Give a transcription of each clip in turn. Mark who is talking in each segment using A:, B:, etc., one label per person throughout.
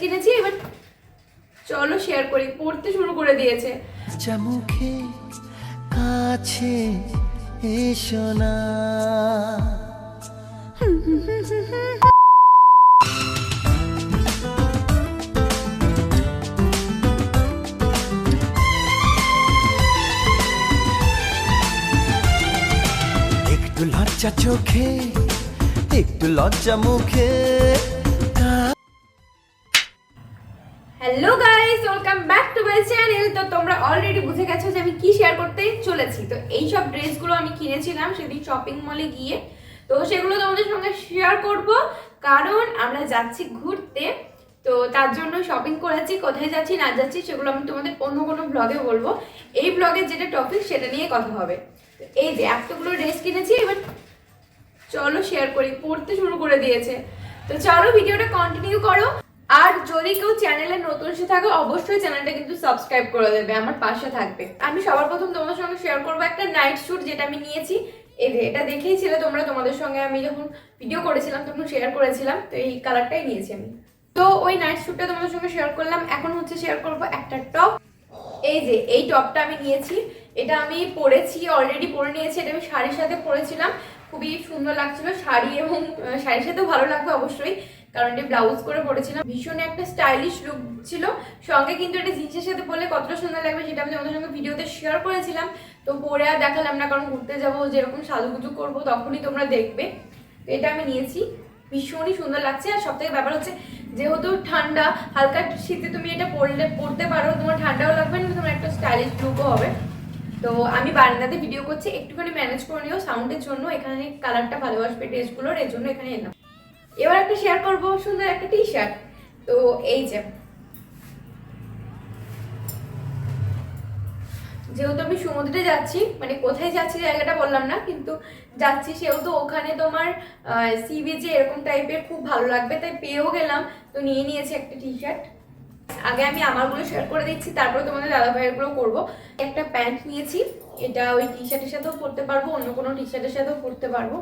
A: কিনেছি, এবার চলো শেয়ার করি। পড়তে শুরু করে দিয়েছে।
B: চা মুখে কাছে এসো না। একটু লজ্জা চোখে, একটু লজ্জা মুখে।
A: Hello guys welcome back to my channel তো তোমরা অলরেডি বুঝে গেছো যে আমি কি শেয়ার করতে চলেছি। তো এই সব ড্রেসগুলো আমি কিনেছিলাম সেদিন শপিং মলে গিয়ে। তো সেগুলো তোমাদের সঙ্গে শেয়ার করব। কারণ আমরা যাচ্ছি ঘুরতে। তো তার জন্য শপিং করেছি, কোথায় যাচ্ছি, না যাচ্ছি, সেগুলো আমি তোমাদের অন্য কোনো ব্লগে বলব। এই ব্লগের যেটা টপিক সেটা নিয়ে কথা হবে। এই যে এতগুলো ড্রেস কিনেছি, এবার চলো শেয়ার করি। পড়তে শুরু করে দিয়েছে। তো চলো ভিডিওটা কন্টিনিউ করো। আর যদি কেউ চ্যানেলে নতুন এসে থাকো, অবশ্যই চ্যানেলটা কিন্তু সাবস্ক্রাইব করে দেবে, আমার পাশে থাকবে। আমি সবার প্রথম তোমাদের সঙ্গে শেয়ার করব একটা নাইট শ্যুট যেটা আমি নিয়েছি। যে, এটা দেখেইছিলে তোমরা, তোমাদের সঙ্গে আমি যখন ভিডিও করেছিলাম, তখন শেয়ার করেছিলাম, তো এই কালারটাই নিয়েছি আমি। তো ওই নাইট শ্যুটটা তোমাদের সঙ্গে শেয়ার করলাম, এখন হচ্ছে শেয়ার করব একটা টপ এই যে, এই টপটা আমি নিয়েছি, এটা আমি পরেছি অলরেডি পরে নিয়েছি, এটা আমি শাড়ির সাথে পরেছিলাম। খুবই সুন্দর লাগছিল, শাড়ি এবং শাড়ির সাথেও ভালো লাগবে অবশ্যই। কারণ এটা ব্লাউজ করে পরেছিলাম। ভীষণ একটা স্টাইলিশ লুক ছিল। সঙ্গে কিন্তু এটা জিন্সের সাথে পরলে কতটা সুন্দর লাগবে সেটা আমি তোমাদের সঙ্গে ভিডিওতে শেয়ার করেছিলাম। তো পরে আর দেখালাম না, কারণ ঘুরতে যাব, যেরকম সাজুগুজু করব তখনই তোমরা দেখবে। তো এটা আমি নিয়েছি। ভীষণই সুন্দর লাগছে। আর সব থেকে ব্যাপার হচ্ছে, যেহেতু ঠান্ডা, হালকা শীতে তুমি এটা পরলে, পরতে পারো, তোমার ঠান্ডাও লাগবে না, তোমার একটা স্টাইলিশ লুকও হবে। তো আমি বারান্দাতে ভিডিও করছি, একটুখানি ম্যানেজ করে নিও সাউন্ডের জন্য। এখানে কালারটা ভালোবাসবে ড্রেসগুলোর এর জন্য এখানে এলাম। এবার একটা শেয়ার করব, সুন্দর একটা টি শার্ট তো এই যে, যেহেতু আমি সমুদ্রে যাচ্ছি মানে কোথায় যাচ্ছি জায়গাটা বললাম না, কিন্তু যাচ্ছি সেহেতু ওখানে তোমার সি বিচে এরকম টাইপের খুব ভালো লাগবে, তাই পেয়েও গেলাম। তো নিয়ে নিয়েছি একটা টি শার্ট আগে আমি আমারগুলো শেয়ার করে দিচ্ছি, তারপরে তোমাদের দাদা ভাইয়েরগুলো করব। একটা প্যান্ট নিয়েছি, এটা ওই টি শার্টের সাথেও পরতে পারব, অন্য কোনো টি শার্টের সাথেও পরতে পারব।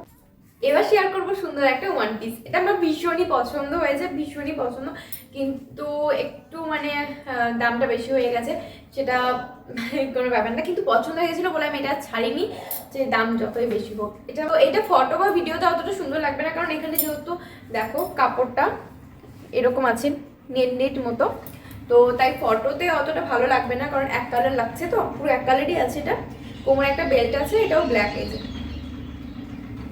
A: এবার শেয়ার করব সুন্দর একটা ওয়ান পিস এটা আমার ভীষণই পছন্দ হয়েছে, ভীষণই পছন্দ। কিন্তু একটু মানে দামটা বেশি হয়ে গেছে। সেটা কোনো ব্যাপার না। কিন্তু পছন্দ হয়ে গেছিল বলে আমি এটা ছাড়িনি যে দাম যতই বেশি হোক। এটা এটা ফটো বা ভিডিওতে অতটা সুন্দর লাগবে না। কারণ এখানে যেহেতু দেখো, কাপড়টা এরকম আছে, নেট নেট মতো। তো তাই ফটোতে অতটা ভালো লাগবে না। কারণ এক কালার লাগছে তো, পুরো এক কালারই আছে এটা। কোমরে একটা বেল্ট আছে, এটাও ব্ল্যাক যে।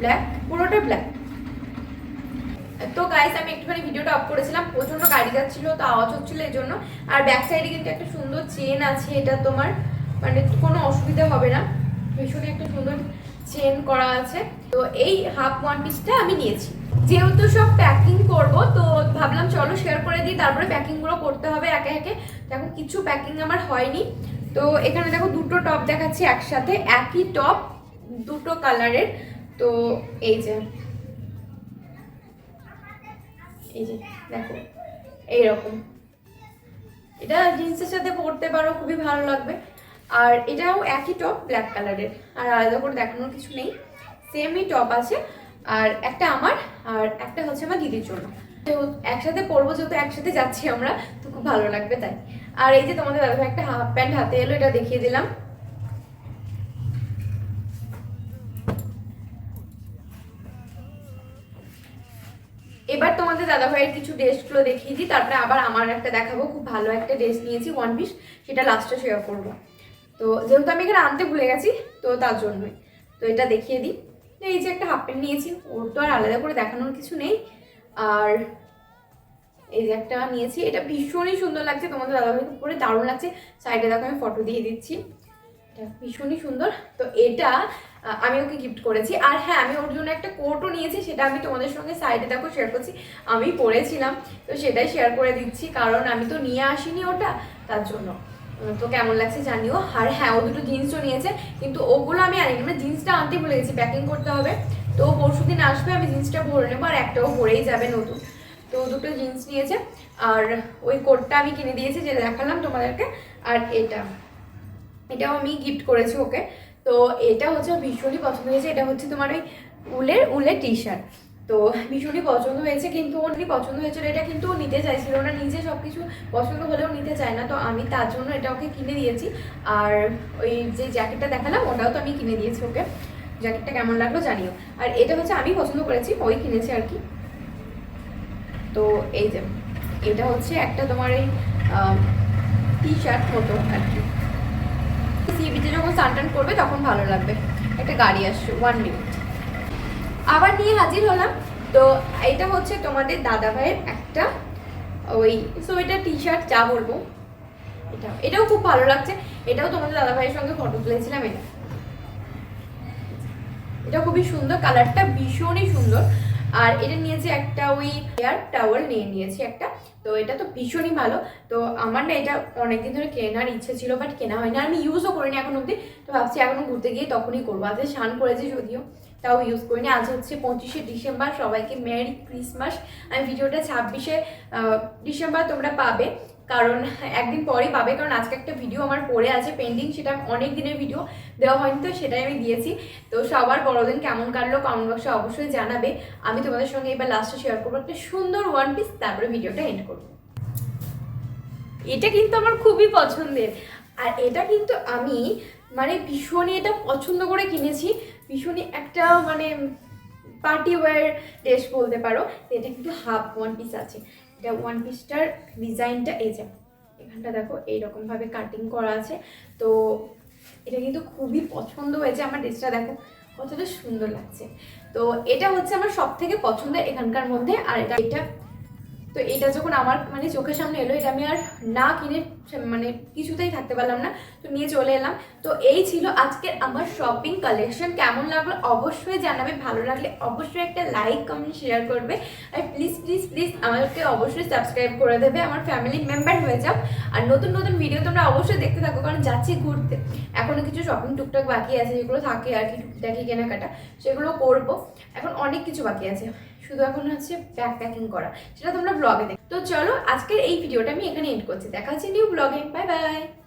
A: ব্ল্যাক, পুরোটা ব্ল্যাক। তো গাইস আমি একটুখানি ভিডিওটা অফ করেছিলাম। প্রচণ্ড গাড়ি যাচ্ছিল, তো আওয়াজ হচ্ছিল এই জন্য। আর ব্যাক সাইডে কিন্তু একটা সুন্দর চেন আছে, এটা তোমার মানে কোনো অসুবিধা হবে না। ভীষণই একটা সুন্দর চেন করা আছে। তো এই হাফ ওয়ান পিসটা আমি নিয়েছি। যেহেতু সব প্যাকিং করব, তো ভাবলাম চলো শেয়ার করে দিই। তারপরে প্যাকিংগুলো করতে হবে একে একে। দেখো, কিছু প্যাকিং আমার হয়নি। তো এখানে দেখো দুটো টপ দেখাচ্ছি একসাথে। একই টপ দুটো কালারের তো এই যে এই যে, দেখো, এইরকম। এটা জিন্সের সাথে পরতে পারো, খুবই ভালো লাগবে। আর এটাও একই টপ ব্ল্যাক কালারের আর আলাদা করে দেখানোর কিছু নেই। সেমই টপ আছে। আর একটা আমার, আর একটা হচ্ছে আমার দিদির জন্য। তো একসাথে পরবো, যেহেতু একসাথে যাচ্ছি আমরা, তো খুব ভালো লাগবে তাই। আর এই যে তোমাদের দাদা একটা হাফ প্যান্ট হাতে এলো, এটা দেখিয়ে দিলাম। এবার তোমাদের দাদা ভাইয়ের কিছু ড্রেসগুলো দেখিয়ে দিই, তারপরে আবার আমার একটা দেখাবো। খুব ভালো একটা ড্রেস নিয়েছি ওয়ান পিস সেটা লাস্টে শেয়ার করব। তো যেহেতু আমি এখানে আনতে ভুলে গেছি, তো তার জন্যই। তো এটা দেখিয়ে দিই। এই যে একটা হাফ প্যান্ট নিয়েছি, ওর তো আর আলাদা করে দেখানোর কিছু নেই। আর এই যে একটা নিয়েছি, এটা ভীষণই সুন্দর লাগছে, তোমাদের দাদা দাদাভাইকে পরে দারুণ লাগছে। সাইডে দেখো, আমি ফটো দিয়ে দিচ্ছি। এটা ভীষণই সুন্দর। তো এটা আমি ওকে গিফট করেছি। আর হ্যাঁ আমি ওর জন্য একটা কোটও নিয়েছি, সেটা আমি তোমাদের সঙ্গে সাইডে দেখো শেয়ার করছি। আমি পরেছিলাম তো সেটাই শেয়ার করে দিচ্ছি, কারণ আমি তো নিয়ে আসিনি ওটা, তার জন্য। তো কেমন লাগছে জানিও। আর হ্যাঁ ও দুটো জিন্সও নিয়েছে, কিন্তু ওগুলো আমি আনিনি মানে জিন্সটা আনতে ভুলে গেছি প্যাকিং করতে হবে। তো পরশু দিন আসবে, আমি জিন্সটা ভরে নেব, আর একটাও ভরেই যাবে নতুন। তো দুটো জিন্স নিয়েছে, আর ওই কোটটা আমি কিনে দিয়েছি যেটা দেখালাম তোমাদেরকে, আর এটা। এটাও আমি গিফট করেছি ওকে। তো এটা হচ্ছে ভীষণই পছন্দ হয়েছে। এটা হচ্ছে তোমার ওই উলের উলের টি শার্ট তো ভীষণই পছন্দ হয়েছে, কিন্তু ওর পছন্দ হয়েছিল। এটা কিন্তু নিতে চাইছিল না। নিজে সব কিছু পছন্দ হলেও নিতে চায় না। তো আমি তার জন্য এটা ওকে কিনে দিয়েছি। আর ওই যে জ্যাকেটটা দেখালাম, ওটাও তো আমি কিনে দিয়েছি ওকে। জ্যাকেটটা কেমন লাগল জানিও। আর এটা হচ্ছে আমি পছন্দ করেছি, ওই কিনেছি আর কি। তো এই যে, এটা হচ্ছে একটা তোমার এই টি শার্ট মতো আর কি। সি যখন স্নান টান করবে তখন ভালো লাগবে। একটা গাড়ি আসছে ওয়ান মিনিট আবার নিয়ে হাজির হলাম। তো এটা হচ্ছে তোমাদের দাদা ভাইয়ের একটা ওই সো এটা টি শার্ট যা বলব। এটা, এটাও খুব ভালো লাগছে। এটাও তোমাদের দাদা ভাইয়ের সঙ্গে ফটো তুলেছিলাম এটা। এটা খুবই সুন্দর কালারটা ভীষণই সুন্দর। আর এটা নিয়েছি একটা ওই হেয়ার টাওয়াল নিয়ে নিয়েছি একটা। তো এটা তো ভীষণই ভালো। তো আমার না এটা অনেকদিন ধরে কেনার ইচ্ছে ছিল বাট কেনা হয়নি। আমি ইউজও করিনি এখন অবধি। তো ভাবছি এখনও ঘুরতে গিয়ে তখনই করব। আজকে স্নান করেছি যদিও। তাও ইউজ করিনি। আজ হচ্ছে পঁচিশে ডিসেম্বর, সবাইকে মেরি ক্রিসমাস। আমি ভিডিওটা ছাব্বিশে ডিসেম্বর তোমরা পাবে। কারণ একদিন পরেই পাবে, কারণ আজকে একটা ভিডিও আমার পড়ে আছে পেন্ডিং সেটা অনেক দিনের ভিডিও দেওয়া হয়নি তো, সেটাই আমি দিয়েছি। তো সবার বড়দিন কেমন কাটলো কমেন্ট বক্সে অবশ্যই জানাবে। আমি তোমাদের সঙ্গে এবার লাস্টে শেয়ার করব একটা সুন্দর ওয়ান পিস তারপরে ভিডিওটা এন্ড করব। এটা কিন্তু আমার খুবই পছন্দের। আর এটা কিন্তু আমি মানে ভীষণই এটা পছন্দ করে কিনেছি। ভীষণই একটা মানে পার্টি ওয়্যার ড্রেস বলতে পারো, এটা কিন্তু হাফ ওয়ান পিস আছে। এটা ওয়ান পিসটার ডিজাইনটা এই যে, এখানটা দেখো এইরকম ভাবে কাটিং করা আছে। তো এটা কিন্তু খুবই পছন্দ হয়েছে আমার ড্রেসটা দেখো, কতটা সুন্দর লাগছে। তো এটা হচ্ছে আমার সব থেকে পছন্দের এখানকার মধ্যে, আর এটা এটা, তো এটা যখন আমার মানে চোখের সামনে এলো, এটা আমি আর না কিনে মানে কিছুতেই থাকতে পারলাম না, তো নিয়ে চলে এলাম। তো এই ছিল আজকের আমার শপিং কালেকশন কেমন লাগল অবশ্যই জানাবে, ভালো লাগলে অবশ্যই একটা লাইক কমেন্ট শেয়ার করবে। আর প্লিজ প্লিজ প্লিজ আমাদেরকে অবশ্যই সাবস্ক্রাইব করে দেবে, আমার ফ্যামিলি মেম্বার হয়ে যাও। আর নতুন নতুন ভিডিও তোমরা অবশ্যই দেখতে থাকো, কারণ যাচ্ছি ঘুরতে। এখনও কিছু শপিং টুকটাক বাকি আছে, যেগুলো থাকে আর কি টুকটাকি কেনাকাটা, সেগুলো করব। এখন অনেক কিছু বাকি আছে। শুধু এখন হচ্ছে ব্যাগ প্যাকিং করা, সেটা তোমরা ব্লগে দেখ। তো চলো, আজকের এই ভিডিওটা আমি এখানে এন্ড করছি। দেখা নিউ vloggy bye bye.